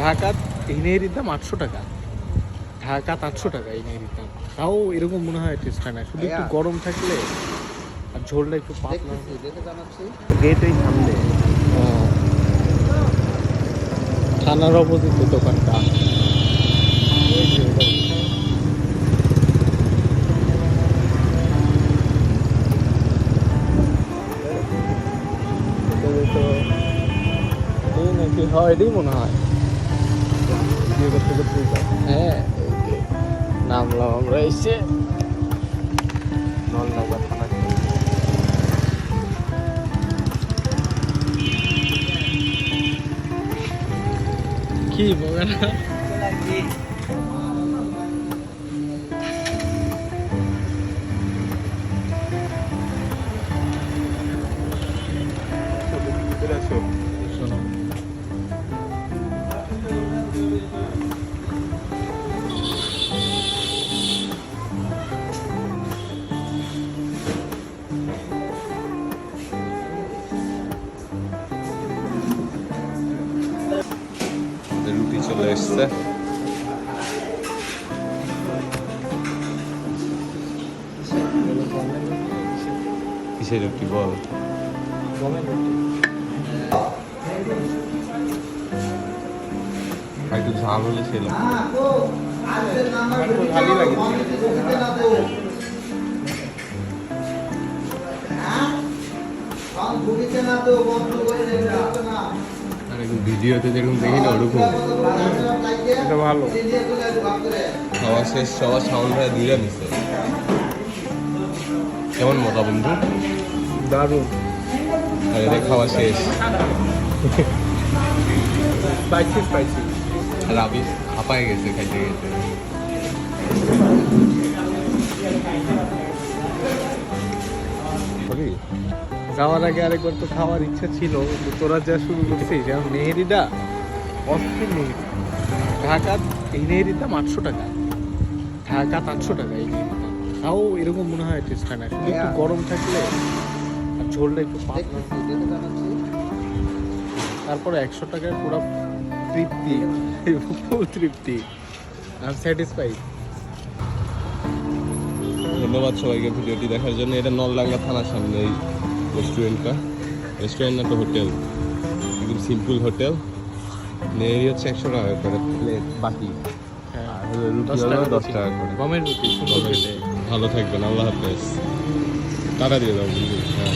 ঢাকা এই নেহেরির দাম আটশো টাকা। ঢাকা আটশো টাকা এই নেহেরির দাম। তাও এরকম মনে হয় টেস্ট হয় না। শুধু একটু গরম থাকলে আর ঝোলটা একটু পাতলা গেটেই সামনে। থানার অপোজিটে দোকানটা। হয় এটাই মনে হয়। ভিডিও করতে করতে যাই। হ্যাঁ এই যে নামলাম আমরা এসে নলনগর থানা কি বগানা শোনো চলে এসছে কিসের বল একটু ঝাল হলে ছিল আমার তো ভালোই লাগে আর এখন ভিডিওতে যেরকম দেখি না ওরকম। এটা ভালো। খাওয়া শেষ সবার সাউন্ড হয় দুইটা মিশে কেমন মজা বন্ধু? দারুণ। আর এটা খাওয়া শেষ। স্পাইসি স্পাইসি আর আবি হাঁপায় গেছে খাইতে গেছে। যাওয়ার আগে আরেকবার তো খাওয়ার ইচ্ছা ছিল কিন্তু তোরা যা শুরু করছিস যেমন নেহেরিটা অস্থির নেহেরি ঢাকা এই নেহেরির দাম আটশো টাকা। ঢাকা আটশো টাকা এই দাম তাও এরকম মনে হয় টেস্ট হয় না। শুধু একটু হ্যাঁ। গরম থাকলে আর ঝোলটা একটু পাতলা। তারপরে একশো টাকায় পুরো তৃপ্তি ফুল তৃপ্তি। আই স্যাটিসফাইড ধন্যবাদ সবাইকে ভিডিওটি দেখার জন্য। এটা নলডাঙ্গা থানার সামনে এই का रेस्टोरेंट ना तो होटल एकदम सिंपल होटल নেরি হচ্ছে একশো টাকা করে প্লেট বাকি আর রুটি দশ হলো টাকা দশ টাকা করে। গমের রুটি ভালো থাকবেন আল্লাহ হাফেজ। টাকা দিয়ে দাও হ্যাঁ।